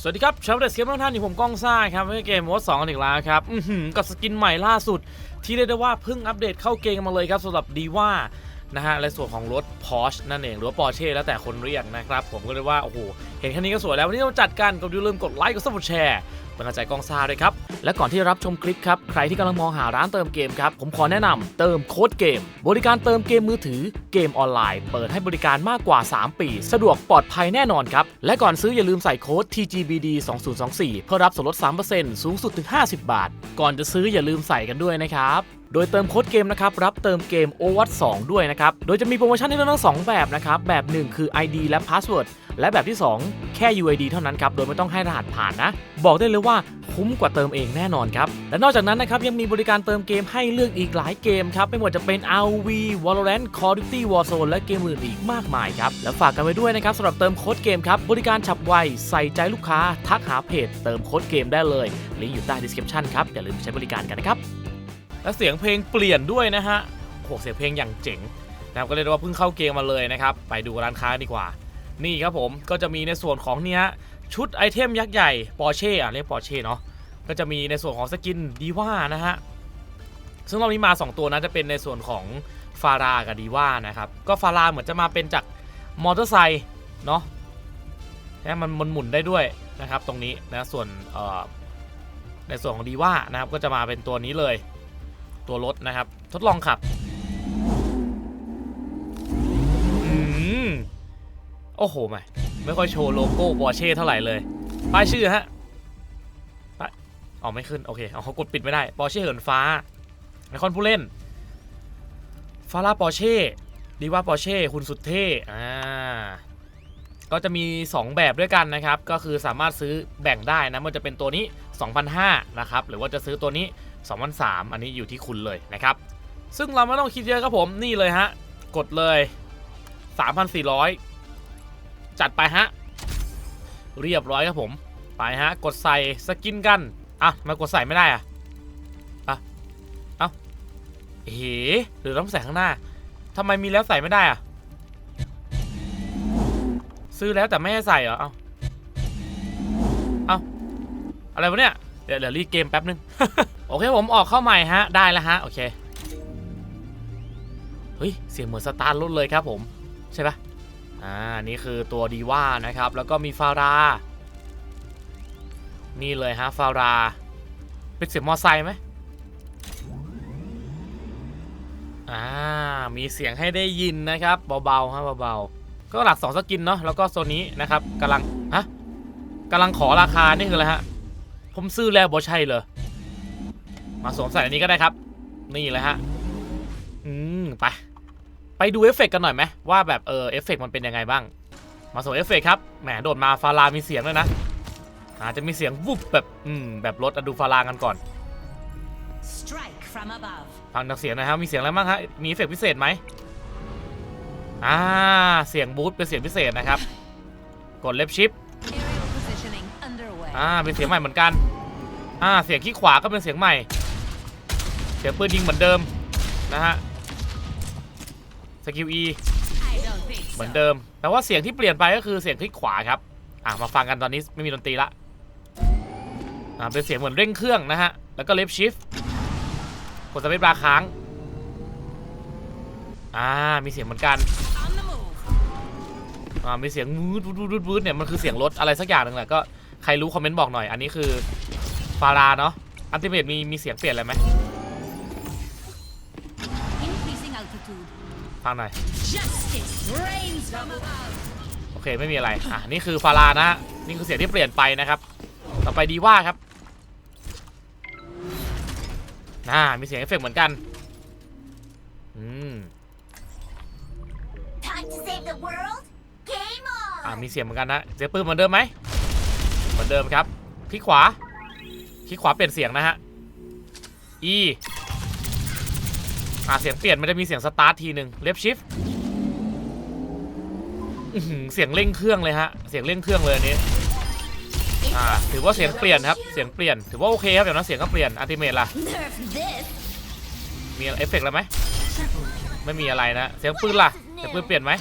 สวัสดีครับชาวเดสเกมทุกท่านนี่ผมก้องซ่าครับเล่นเกมโมดสองกันอีกแล้วครับกับสกินใหม่ล่าสุด ที่เรียกได้ว่าเพิ่งอัปเดตเข้าเกมมาเลยครับสำหรับดีว่านะฮะและส่วนของรถ Porsche นั่นเอง หรือว่า Porsche แล้วแต่คนเรียกนะครับ ผมก็เลยว่า โอ้โห เห็นแค่นี้ก็สวยแล้ว วันนี้เราจัดกันก็อย่าลืมกดไลค์กดซับกดแชร์ เป็นกำลังใจกองซ่าด้วยครับ และก่อนที่จะรับชมคลิปครับ ใครที่กำลังมองหาร้านเติมเกมครับ ผมขอแนะนำเติมโค้ดเกม บริการเติมเกมมือถือเกมออนไลน์ เปิดให้บริการมากกว่า 3 ปี สะดวกปลอดภัยแน่นอนครับ และก่อนซื้ออย่าลืมใส่โค้ด TGBD 2024เพื่อรับส่วนลด 3%สูงสุดถึง 50 บาท ก่อนจะซื้ออย่าลืมใส่กันด้วยนะครับโดยเติมโค้ดเกมนะครับ รับเติมเกม o w a t 2ด้วยนะครับ โดยจะมีโปรโมชั่นให้เลือกทั้งสองแบบนะครับ แบบ 1 คือ ID และ Password และแบบที่ 2 แค่ UID เท่านั้นครับ โดยไม่ต้องให้รหัสผ่านนะ บอกได้เลยว่าคุ้มกว่าเติมเองแน่นอนครับ และนอกจากนั้นนะครับ ยังมีบริการเติมเกมให้เลือกอีกหลายเกมครับ ไม่ว่าจะเป็น RV Valorant Call of Duty Warzone และเกมอื่นอีกมากมายครับ และฝากกันไว้ด้วยนะครับสำหรับเติมโค้ดเกมครับ บริการฉับไว ใส่ใจลูกค้า ทักหาเพจ เติมโค้ดเกมได้เลยลิงก์อยู่ใต้ description ครับอย่าลืมไปใช้บริการกันนะครับและเสียงเพลงเปลี่ยนด้วยนะฮะโหเสียงเพลงอย่างเจ๋งนะครับก็เรียว่าเพิ่งเข้าเกมมาเลยนะครับไปดูร้านค้าดีกว่า นี่ครับผมก็จะมีในส่วนของเนี้ยชุดไอเทมยักษ์ใหญ่ปอร์เช่อะเรียกปอร์เช่เนาะก็จะมีในส่วนของสกินดีว่านะฮะซึ่งรอบนี้มา 2 ตัวนะจะเป็นในส่วนของฟารากับดีว่านะครับก็ฟาราเหมือนจะมาเป็นจากมอเตอร์ไซค์เนาะนะมันมันหมุนได้ด้วยนะครับตรงนี้นะส่วนเอ่อในส่วนของดีว่านะครับก็จะมาเป็นตัวนี้เลย ตัวรถนะครับ ทดลองขับ โอ้โหไม่ไม่ค่อยโชว์โลโก้บอเช่เท่าไหร่เลยป้ายชื่อฮะป้ายอ๋อไม่ขึ้น โอเคเอาเขากดปิดไม่ได้ปอเช่เหินฟ้าไอคอนผู้เล่นฟาร่าปอเช่ดีว่าปอเช่คุณสุดเท่อ่าก็จะมี 2 แบบด้วยกันนะครับ ก็คือสามารถซื้อแบ่งได้นะ มันจะเป็นตัวนี้ 2,500นะครับ หรือว่าจะซื้อตัวนี้ 2,300อันนี้อยู่ที่คุณเลยนะครับ ซึ่งเราไม่ต้องคิดเยอะครับผม นี่เลยฮะ กดเลย 3,400 จัดไปฮะ เรียบร้อยครับผม ไปฮะ กดใส่สกินกันอะมากดใส่ไม่ได้อะอะเอ้าเอ๋หรือต้องใส่ข้างหน้าทำไมมีแล้วใส่ไม่ได้อะ ซื้อแล้วแต่ไม่ให้ใส่เหรอเอ้าเอ้าอะไรวะเนี่ยเดี๋ยวเดี๋ยวรีเกมแป๊บนึง โอเคผมออกเข้าใหม่ฮะ ได้แล้วฮะ โอเค เฮ้ย เสียงเหมือนสตาร์ทรถเลยครับผม ใช่ปะ อ่า นี่คือตัวดีว่านะครับ แล้วก็มีฟารา นี่เลยฮะฟารา เป็นเสียงมอไซค์ไหมอ่า มีเสียงให้ได้ยินนะครับ เบาๆฮะเบาๆ ก็หลักสองสกินเนาะ แล้วก็โซนนี้นะครับกำลัง ฮะกำลังขอราคา นี่คืออะไรฮะ ผมซื้อแล้วบอใช่เลย มาสวมใส่อันนี้ก็ได้ครับ นี่เลยฮะ อืม ไป ไปดูเอฟเฟกต์กันหน่อยไหมว่าแบบเออเอฟเฟกต์มันเป็นยังไงบ้าง มาส่งเอฟเฟกต์ครับแหมโดดมาฟารามีเสียงด้วยนะอาจจะมีเสียงวุบแบบอืมแบบรถอะดูฟารากันก่อน Strike from above. ฟังจากเสียงหนะครับมีเสียงอะไรบ้างฮะมีเอฟเฟกต์พิเศษไหมอ่าเสียงบูทเป็นเสียงพิเศษนะครับ กดเล็บชิป Aerial positioning underway. อ่าเป็นเสียงใหม่เหมือนกันอ่าเสียงขี้ขวาก็เป็นเสียงใหม่ เสียงปืนยิงเหมือนเดิมนะฮะ สกิล E I don't think เหมือน so. เดิม แต่ว่าเสียงที่เปลี่ยนไปก็คือเสียงคลิกขวาครับ อะมาฟังกันตอนนี้ไม่มีดนตรีละ อ่าเป็นเสียงเหมือนเร่งเครื่องนะฮะ แล้วก็เลฟชิฟกดสเปซบาร์ค้าง อ่า มีเสียงเหมือนกัน On the move. อ่า มีเสียงวืดวืดวืดวืดวืดเนี่ย มันคือเสียงรถอะไรสักอย่างหนึ่งแหละ ก็ใครรู้คอมเมนต์บอกหน่อย อันนี้คือฟาราเนาะ อัลติเมทมีมีเสียงเปลี่ยนอะไรไหม ฟังหน่อย Justice reigns from above. โอเคไม่มีอะไร อะ นี่คือฟารานะฮะนี่คือเสียงที่เปลี่ยนไปนะครับ ต่อไปดีว่าครับน่ามีเสียงเอฟเฟกต์เหมือนกัน อืม Time to save the world? Game อ่า on! มีเสียงเหมือนกันนะเสียงปืนเหมือนเดิมไหม เหมือนเดิมครับคลิกขวาคลิกขวาเปลี่ยนเสียงนะฮะ E อ่าเสียงเปลี่ยนมันจะมีเสียงสตาร์ททีหนึ่งเลฟชิฟเสียงเร่งเครื่องเลยฮะ เสียงเร่งเครื่องเลยอันนี้ อ่า ถือว่าเสียงเปลี่ยนครับ เสียงเปลี่ยน ถือว่าโอเคครับอย่างนั้นเสียงก็เปลี่ยนอัลติเมทล่ะ มีเอฟเฟกต์อะไรไหม ไม่มีอะไรนะ เสียงปืนล่ะ เสียงปืนเปลี่ยนไหม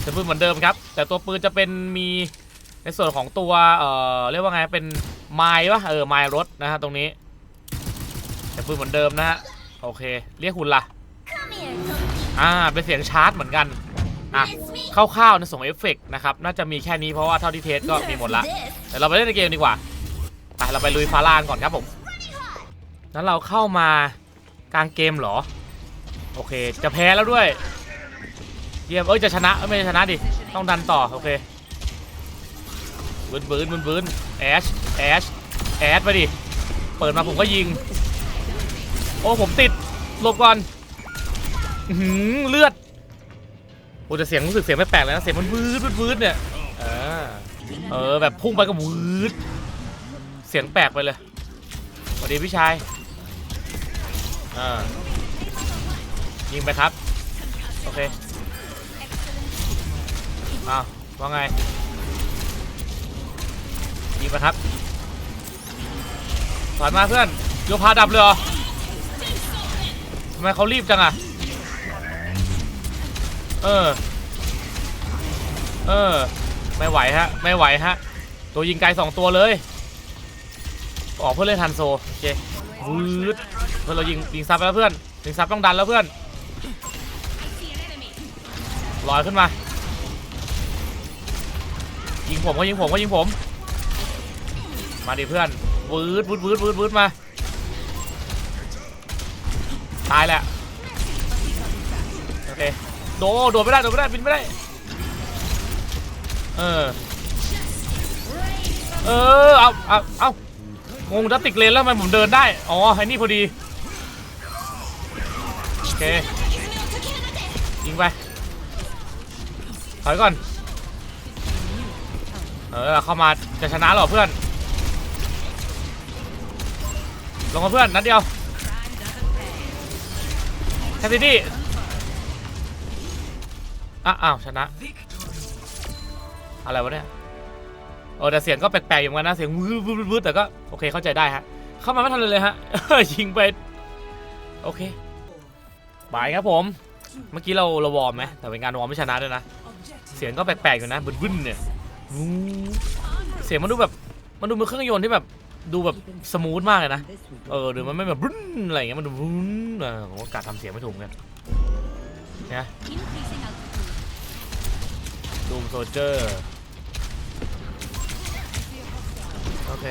เสียงปืนเหมือนเดิมครับ แต่ตัวปืนจะเป็นมีในส่วนของตัว เอ่อ เรียกว่าไง เป็นไม้ปะเออ ไม้รถนะฮะตรงนี้แต่ปืนเหมือนเดิมนะฮะ โอเค เรียกคุณล่ะ Come here, Cookie. อ่า เป็นเสียงชาร์จเหมือนกัน อะ It's me. คร่าวๆในส่งเอฟเฟกต์นะครับ น่าจะมีแค่นี้เพราะว่าเท่าที่เทสก็มีหมดละ This. เดี๋ยวเราไปเล่นในเกมดีกว่าไปเราไปลุยฟาร่านก่อนครับผม แล้วเราเข้ามากลางเกมเหรอ โอเค จะแพ้แล้วด้วย เยี่ยม เอ้ย จะชนะ เอ้ย ไม่ใช่ชนะดิ ต้องดันต่อ โอเคบืนบืนบืนบืนแอช แอช แอชไปดิ เปิดมาผมก็ยิง โอ้ผมติดหลบก่อนหือเลือดโอ้แต่เสียงรู้สึกเสียงแปลกๆเลยนะเสียงมันวืดวืดวืดเนี่ยเออเออแบบพุ่งไปก็วืดเสียงแปลกไปเลยสวัสดีพี่ชายอ่ายิงไปครับโอเคอ้าวว่าไงยิงไปครับถอยมาเพื่อนโยพาดับเลยเหรอ ทำไมเขารีบจังอะเออ เออ ไม่ไหวฮะ ไม่ไหวฮะ ตัวยิงไกลสองตัวเลย ออกเพื่อเล่นทันโซโอเควืดเพื่อนเรายิงยิงซับไปแล้วเพื่อนยิงซับต้องดันแล้วเพื่อนลอยขึ้นมา ยิงผมก็ยิงผมก็ยิงผม มาดิเพื่อนวืดวืดวืดวืดวืดมา ตายแหละโอเคโดดโดดไม่ได้โดดไม่ได้บินไม่ได้เออเออเอาเอาเอางงจะติดเลนแล้วทำไมผมเดินได้อ๋อไอ้นี่พอดีโอเคยิงไปถอยก่อนเออเข้ามาจะชนะหรอเพื่อนลงมาเพื่อนนัดเดียว แคสซิดี้อะอ้าวชนะ อะไรวะเนี่ยเออแต่เสียงก็แปลกๆอยู่เหมือนกันนะ เสียงวืดวืดวืดแต่ก็โอเคเข้าใจได้ฮะ เข้ามาไม่ทันเลยเลยฮะ ยิงไป โอเคบายครับผม เมื่อกี้เราเราวอร์มไหมแต่เป็นการวอร์มไม่ชนะด้วยนะ เสียงก็แปลกๆอยู่นะบึ้นๆเนี่ย เสียงมันดูแบบ มันดูเป็นเครื่องยนต์ที่แบบ ดูแบบสมูทมากเลยนะ เออหรือมันไม่แบบบึ้นอะไรอย่างเงี้ยมันดูบึ้นเออผมก็กะทำเสียงไม่ถูกเหมือนกันนะดูมโซเจอร์ โอเค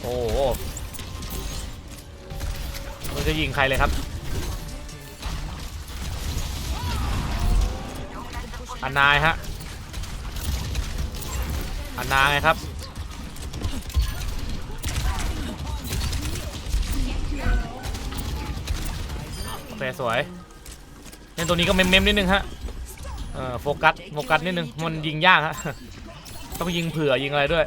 โอ้โหมันจะยิงใครเลยครับอันนายฮะ อันนาไงครับ โอเค สวยเล่นตัวนี้ก็เมมๆนิดนึงฮะ เอ่อ โฟกัส โฟกัสนิดนึง มันยิงยากฮะ ต้องยิงเผื่อยิงอะไรด้วย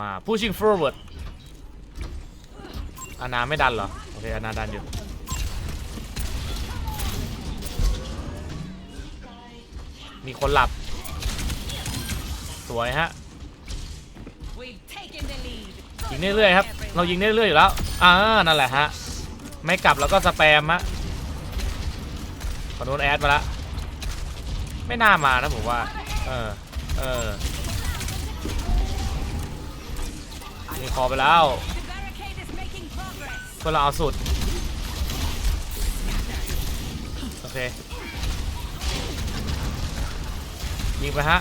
มา pushing forward อานาไม่ดันเหรอ โอเค อานาดันอยู่มีคนหลับ สวยฮะ We've taken the lead. ยิงเรื่อยๆครับ เรายิงเรื่อยๆอยู่แล้วอ่านั่นแหละฮะ ไม่กลับแล้วก็สแปมฮะขอโดนแอดมาละ ไม่น่ามานะผมว่า เออ เออมีคอไปแล้ว The barricade is making progress. เพื่อเราเอาสุด โอเค ยิงไปฮะ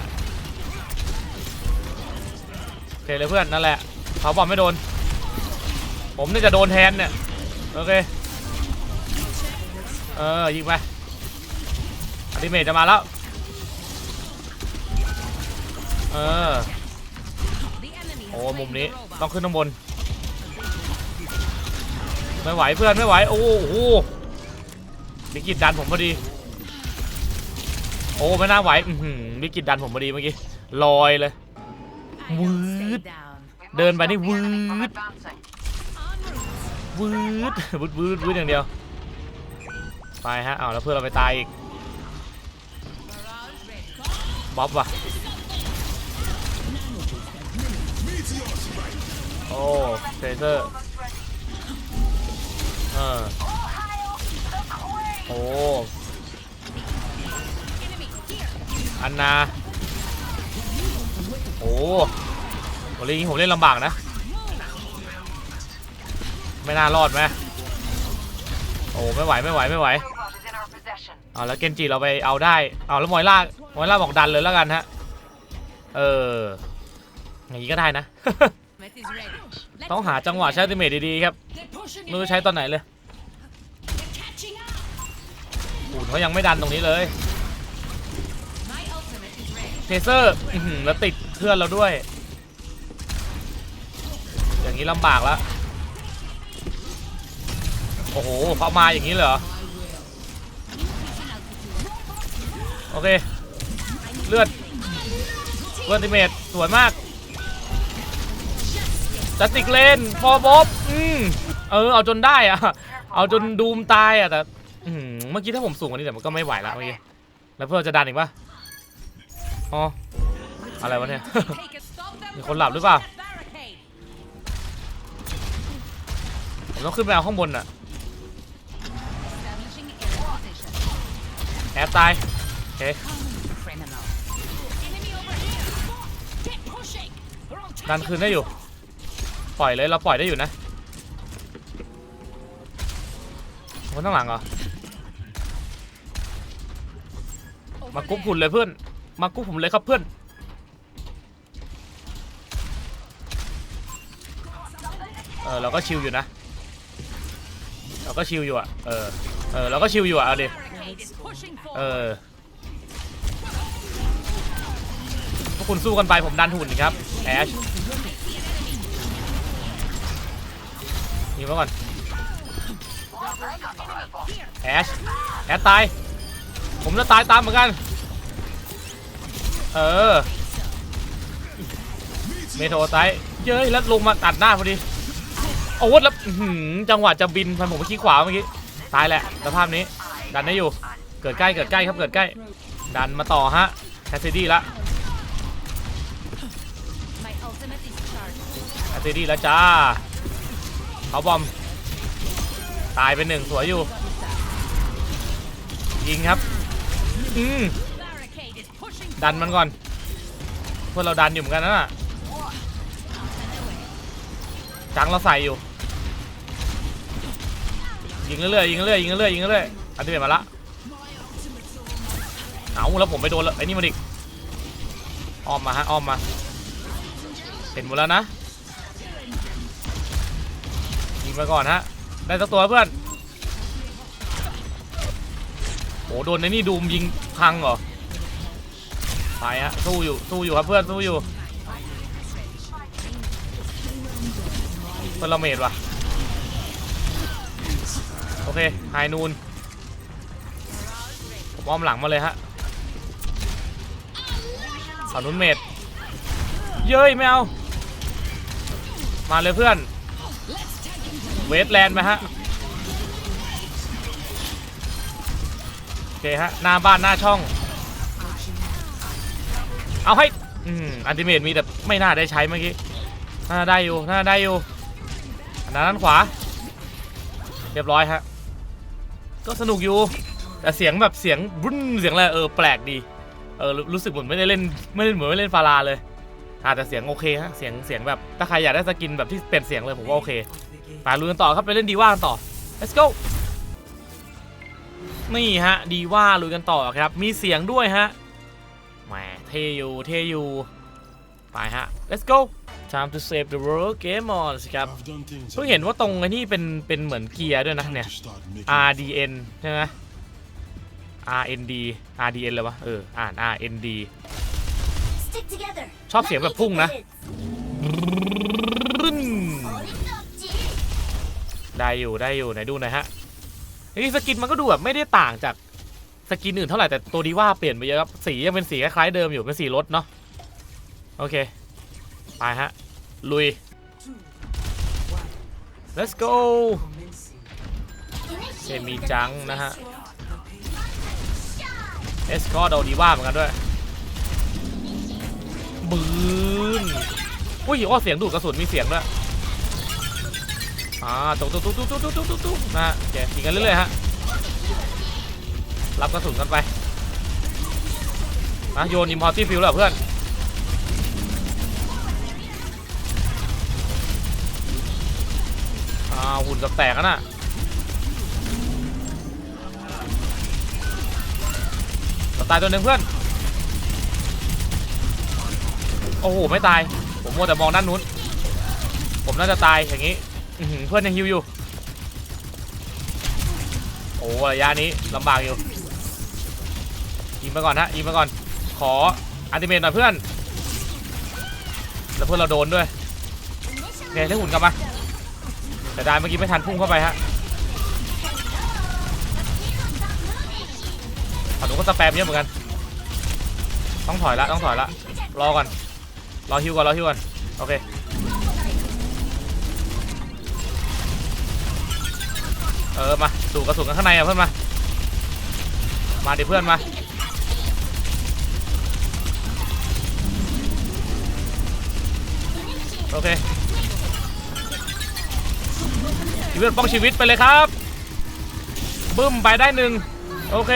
เคเลยเพื่อนนั่นแหละเขาบอลไม่โดน ผมนี่จะโดนแทนเนี่ยโอเคเออยิงไปอัติเมทจะมาแล้วเออโอ้มุมนี้ต้องขึ้นข้างบนไม่ไหวเพื่อนไม่ไหวโอ้โหวิกฤตดันผมพอดี โอ้ไม่น่าไหวอือหือวิกฤตดันผมพอดีเมื่อกี้ลอยเลย I don't stay Word. down. เดินไปนี่วืด En route. วืดวืดวืดวืดอย่างเดียว ไปฮะเอาวแล้วเพื่อนเราไปตายอีก Barrage ready. บ๊อบว่ะโอ้เทเซอร์เออโอ้อันนา โอ้โหเล่นนี้ผมเล่นลำบากนะ ไม่น่ารอดไหมโอ้ไม่ไหวไม่ไหวไม่ไหวเอาแล้วเกนจิเราไปเอาได้ เอาแล้วมอยล่ามอยล่าบอกดันเลยแล้วกันฮะ เออ อย่างนี้ก็ได้นะ ต้องหาจังหวะใช้ติเมทดีๆครับไม่รู้ใช้ตอนไหนเลยปุ่นเขายังไม่ดันตรงนี้เลยเทเซอร์แล้วติด เพื่อนเราด้วย อย่างนี้ลำบากแล้วโอ้โหเขามาอย่างนี้เหรอ โอเค เลือดเลือดติเมตสวยมากจัสติกเลนฟอร์บอบอืมเออ เอาจนได้อะเอาจนดูมตายอะแต่เมื่อกี้ถ้าผมสูงกว่านี้แต่มันก็ไม่ไหวแล้วเมื่อกี้แล้วเพื่อนจะดันอีกปะอ๋อ อะไรวะเนี่ย Take a stop them มี from คนหลับหรือเปล่า pushing that barricade. ผมต้องขึ้นไปเอาข้างบนอะ Establishing air position. แอบตายโอเค Criminal. Enemy over here. Get pushing. We're on ดันคืนได้อยู่ ปล่อยเลยเราปล่อยได้อยู่นะคนข้างหลังเหรอ มากุ๊บหุ่นเลยเพื่อน มากุ๊บผมเลยครับเพื่อน เออเราก็ชิลอยู่นะ เราก็ชิลอยู่อะ เออ เออเราก็ชิลอยู่อะเอาดิ เออ พวกคุณสู้กันไปผมดันหุ่นครับแอชยิงมาก่อนแอชแอชตาย ผมจะตายตามเหมือนกัน เออ เมโทรไซต์เย้ยแล้วลงมาตัดหน้าพอดี โอ้โหแล้วจังหวะจะบินพันผมไปขี้ขวาเมื่อกี้ ตายแหละสภาพนี้ ดันได้อยู่ เกิดใกล้เกิดใกล้ครับเกิดใกล้ ดันมาต่อฮะแคสซิดี้ละแคสซิดี้แล้วจ้าเขาบอม ตายไปหนึ่งสวยอยู่ ยิงครับ อืมดันมันก่อนเพื่อเราดันอยู่เหมือนกันนะน่ะ จังเราใส่อยู่ ยิงเรื่อยๆยิงเรื่อยๆยิงเรื่อยๆยิงเรื่อยๆอันที่เป็นมาละเอาแล้วผมไปโดนแล้วไอ้นี่มันอีกอ้อมมาฮะอ้อมมา เห็นหมดแล้วนะ ยิงไปก่อนฮะ ได้สักตัวเพื่อนโอ้โดนในนี่ดูมยิงพังเหรอไปฮะสู้อยู่สู้อยู่ครับเพื่อนสู้อยู่ เพื่อนเราเมดว่ะ โอเคไฮนูนผมอ้อมหลังมาเลยฮะฝั่งนู้นเมดเย้ยไม่เอามาเลยเพื่อน เวทแลนด์ไหมฮะ โอเคฮะ หน้าบ้านหน้าช่อง เอาให้ อืมอันติเมตมีแต่ไม่น่าได้ใช้เมื่อกี้ น่าได้อยู่ น่าได้อยู่ ด้านขวา เรียบร้อยฮะ ก็สนุกอยู่ แต่เสียงแบบเสียงบุ้นเสียงอะไรเออแปลกดี เออรู้สึกเหมือนไม่ได้เล่นไม่ได้เหมือนไม่เล่นฟาราเลยอาแต่เสียงโอเคฮะเสียงเสียงแบบถ้าใครอยากได้สกินแบบที่เป็นเสียงเลยผมว่าโอเคไปลุยกันต่อครับไปเล่นดีว่ากันต่อ let's go นี่ฮะดีว่าลุยกันต่อครับ มีเสียงด้วยฮะแหมเทอยู่เทอยู่ไปฮะ let's go time to save the world game on สิครับ เพิ่งเห็นว่าตรงไอ้นี่เป็นเป็นเหมือนเกียร์ด้วยนะเนี่ย RDN ใช่ไหม RND RDN เลยวะเออ อ่าน RND ชอบเสียงแบบพุ่งนะ ได้อยู่ได้อยู่ ไหนดูหน่อยฮะนี่สกินมันก็ดูแบบไม่ได้ต่างจากสกินอื่นเท่าไหร่แต่ตัวดีว่าเปลี่ยนไปเยอะครับ สียังเป็นสีคล้ายเดิมอยู่เป็นสีรถเนาะโอเค ไปฮะ ลุย let's go เซมีจังนะฮะเอสคอร์เอาดีว่าเหมือนกันด้วยบืนอุ้ยอ้อเสียงดูดกระสุนมีเสียงด้วยอ่าตุ๊กตุ๊กตุ๊กตุ๊กตุ๊กตุ๊กตุ๊กตุ๊กนะฮะโอเคยิงกันเรื่อยๆฮะรับกระสุนกันไปไปนะโยนอิมพอร์ตี้ฟิลแล้วเพื่อนาวหุ่นกับแตกกันน่ะเราตายตัวหนึ่งเพื่อน โอ้โห ไม่ตาย ผมมัวแต่มองด้านนู้น ผมน่าจะตายอย่างนี้ เพื่อนยังฮิวอยู่ โอ้ระยะนี้ลำบากอยู่ ยิงไปก่อนฮะ ยิงไปก่อน ขออันติเมตหน่อยเพื่อน แล้วเพื่อนเราโดนด้วยโอเคได้หุ่นกลับมา แต่ได้เมื่อกี้ไม่ทันพุ่งเข้าไปฮะฝั่งนู้นก็สแปมเยอะเหมือนกัน ต้องถอยละต้องถอยละรอก่อน รอฮิวก่อนรอฮิวก่อนโอเคเออมาดูกระสุนกันข้างในอะเพื่อนมา มาดิเพื่อนมาโอเค ชีวิตป้องชีวิตไปเลยครับ บึ้มไปได้หนึ่งโอเค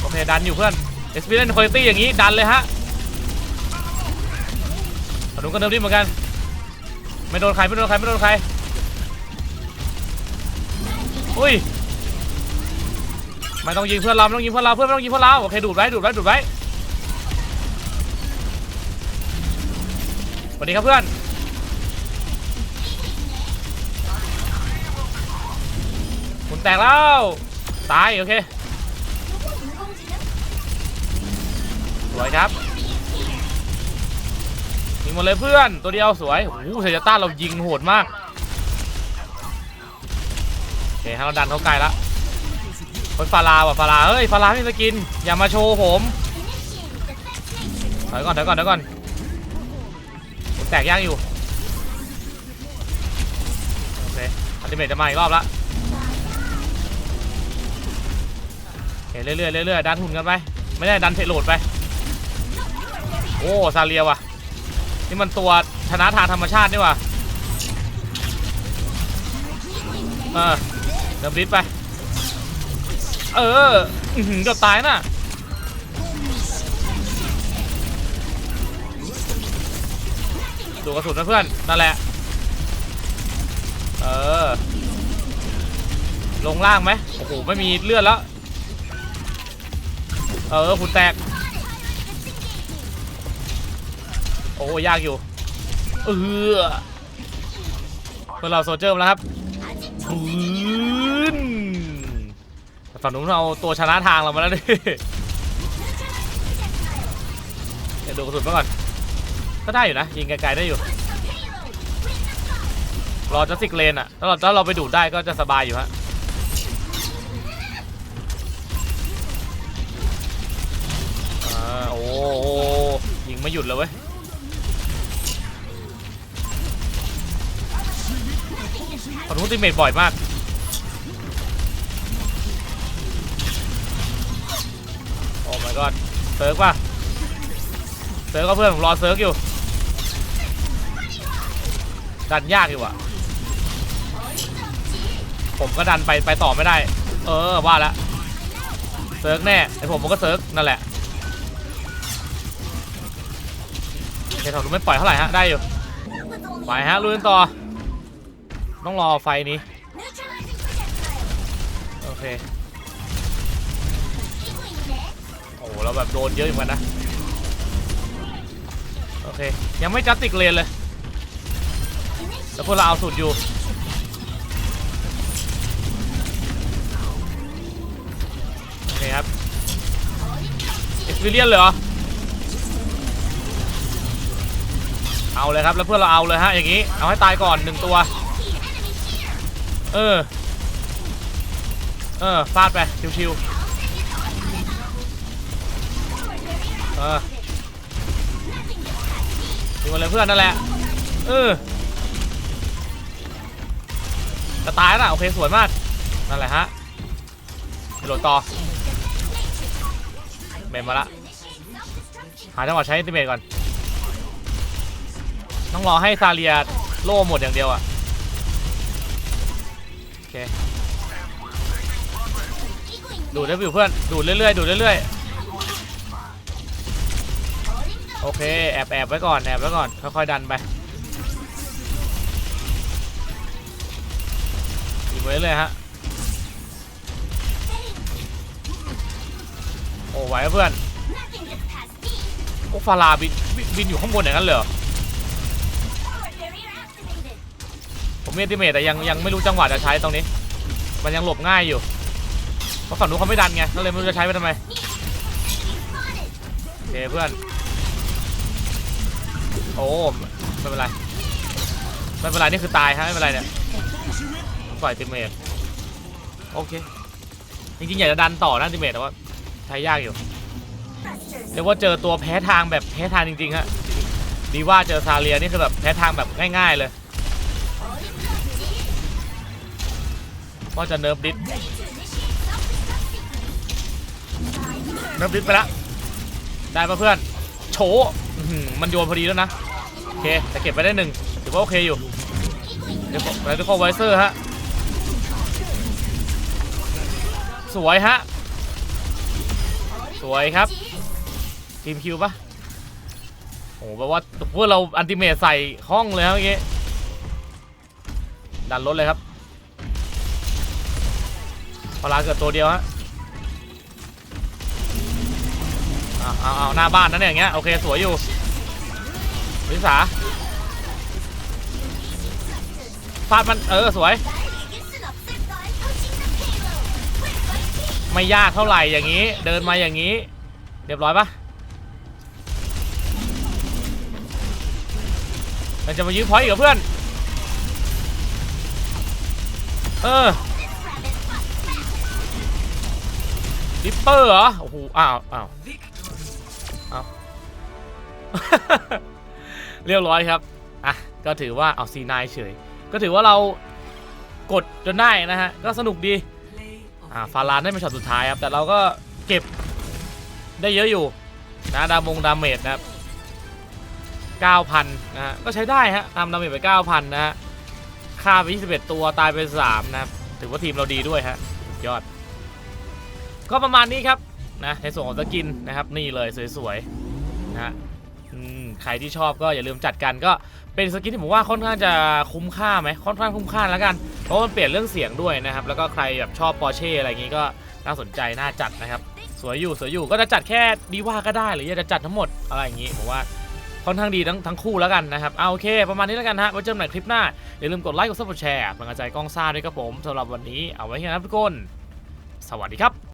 โอเค ดันอยู่เพื่อน experience quality อย่างนี้ ดันเลยฮะขนุนก็เดิมดิเหมือนกัน ไม่โดนใคร ไม่โดนใคร ไม่โดนใคร อุ้ยไม่ต้องยิงเพื่อนเราไม่ต้องยิงเพื่อนเราเพื่อนไม่ต้องยิงเพื่อนเราโอเคดูดไว้ดูดไว้ดูดไว้ สวัสดีครับเพื่อนคุณแตกแล้ว ตาย โอเค สวยครับ ยิงหมดเลยเพื่อน ตัวเดียวสวย โอ้โหเซจต้าเรายิงโหดมาก โอเคให้เราดันเขาไกลละคนฟาลาว่ะฟาลาเฮ้ย ฟาลาไม่สกิน อย่ามาโชว์ผมถอยก่อนถอยก่อนถอยก่อน ตกย่ากอยู่ โอเคอัลติเมทจะมาอีกรอบละโอเคเรื่อยๆเรื่อยๆดันหุ่นกันไป ไม่ได้ดันเทโหลดไป โอ้ ซาเลียว่ะ นี่มันตัวชนะทางธรรมชาตินี่ว่ะ เออเดิมริดไป เอออื้อหือเกือบตายน่ะ ดูกระสุนนะเพื่อน นั่นแหละ เออ ลงล่างไหมโอ้โห ไม่มีเลือดแล้ว เออหุ่นแตก โอ้ยากอยู่ เออเพื่อนเราโซเจอร์มาแล้วครับปืนฝั่งนู้นเราตัวชนะทางเรามาแล้วดิเดี๋ยวดูกระสุนมาก่อน ก็ได้อยู่นะ ยิงไกลๆได้อยู่ รอจัสติกเลนอะถ้าเราถ้าเราไปดูดได้ก็จะสบายอยู่ฮะอ่าโอ้โหยิงไม่หยุดเลยเว้ยฝั่งนู้นตีเมทบ่อยมากโอ้ my god เซิร์ฟป่ะเซิร์ฟก็เพื่อนผมรอเซิร์ฟอยู่ ดันยากอยู่อะผมก็ดันไปไปต่อไม่ได้ เออว่าละเซิร์ฟแน่ไอผมมันก็เซิร์ฟนั่นแหละเฮทอไม่ปล่อยเท่าไหร่ฮะได้อยู่ไปฮะลุยกันต่อ ต้องรอไฟนี้โอเคโอ้เราแบบโดนเยอะอยู่เหมือนกันนะโอเคยังไม่จัดติกเลนเลย แล้วพวกเราเอาสุดอยู่ โอเคครับ เอ็กซ์เพรียนเลยเหรอ เอาเลยครับแล้วเพื่อนเราเอาเลยฮะอย่างนี้ เอาให้ตายก่อนหนึ่งตัว เออ เออฟาดไป ชิวๆเออดูมาเลยเพื่อนนั่นแหละ เออ จะตายแล้วโอเคสวยมาก นั่นแหละฮะโหลดต่อเมมมาละ หาจังหวะใช้ติเมตก่อน ต้องรอให้ซาเลียโล่หมดอย่างเดียวอะโอเค ดูดได้อยู่เพื่อน ดูดเรื่อยๆ ดูดเรื่อยๆ โอเค แอบแอบไว้ก่อน แอบไว้ก่อน ค่อยๆ ดันไป ไว้เลยฮะ โอ้ไหวเพื่อน โอ้ฟาราบินบินอยู่ข้างบนอย่างนั้นเหรอ ผมมีติเมทแต่ยังยังไม่รู้จังหวะจะใช้ตรงนี้ มันยังหลบง่ายอยู่ เพราะฝั่งนู้นเขาไม่ดันไงก็เลยไม่รู้จะใช้ไปทำไมโอเคเพื่อน โอ้ไม่เป็นไร ไม่เป็นไรนี่คือตายฮะไม่เป็นไรเนี่ย ปล่อยติเมทโอเค จริงๆ อยากจะดันต่อนะติเมทแต่ว่าใช้ยากอยู่เรียกว่าเจอตัวแพ้ทางแบบแพ้ทางจริงๆฮะดีว่าเจอซาเลียนี่คือแบบแพ้ทางแบบง่ายๆเลยว่าจะเนิร์ฟดิสเนิร์ฟดิสไปละได้ปะเพื่อน โฉมันโยนพอดีแล้วนะ โอเคแต่เก็บไปได้หนึ่งถือว่าโอเคอยู่เดี๋ยวผมแล้วทุกคนไวเซอร์ฮะ สวยฮะ สวยครับ ทีมคิวปะโอ้โหแปลว่าพวกเราอันติเมทใส่ห้องเลยครับเมื่อกี้ดันรถเลยครับพลาเกิดตัวเดียวฮะเอาเอาเอาหน้าบ้านนั่นเนี่ยอย่างเงี้ยโอเคสวยอยู่วิสาฟาดมันเออสวย ไม่ยากเท่าไหร่อย่างนี้ เดินมาอย่างนี้ เรียบร้อยปะมันจะมายื้อพอยต์กเหรอเพื่อน เออ This rabbit. ริปเปอร์เหรอ โอ้โห อ้าว อ้าว อ้าว เรียบร้อยครับ อะ ก็ถือว่า เอาซีนายเฉย ก็ถือว่าเรากดจนได้นะฮะ ก็สนุกดี อ่าฟาลานได้เป็นช็อตสุดท้ายครับ แต่เราก็เก็บได้เยอะอยู่นะดามงดาเมจนะครับ9,000นะฮะก็ใช้ได้ฮะทำดาเมจไป 9,000 นะฮะฆ่าไป 21 ตัวตายไป 3 นะครับ ถือว่าทีมเราดีด้วยฮะยอด ก็ประมาณนี้ครับนะในส่วนของสกินนะครับนี่เลยสวยๆนะฮะอืมใครที่ชอบก็อย่าลืมจัดกันก็เป็นสกินที่ผมว่าค่อนข้างจะคุ้มค่าไหมค่อนข้างคุ้มค่าแล้วกัน เพราะมันเปลี่ยนเรื่องเสียงด้วยนะครับ แล้วก็ใครแบบชอบปอร์เช่อะไรอย่างนี้ก็น่าสนใจน่าจัดนะครับ สวยอยู่สวยอยู่ก็จะจัดแค่ดีว่าก็ได้หรืออยากจะจัดทั้งหมดอะไรอย่างนี้ผมว่าค่อนข้างดีทั้งทั้งคู่แล้วกันนะครับเอาโอเค ประมาณนี้แล้วกันฮะไว้เจอกันใหม่คลิปหน้า อย่าลืมกดไลค์กดซับกดแชร์เป็นกำลังใจกล้องซ่าด้วยครับผมสำหรับวันนี้เอาไว้แค่นั้นทุกคน สวัสดีครับ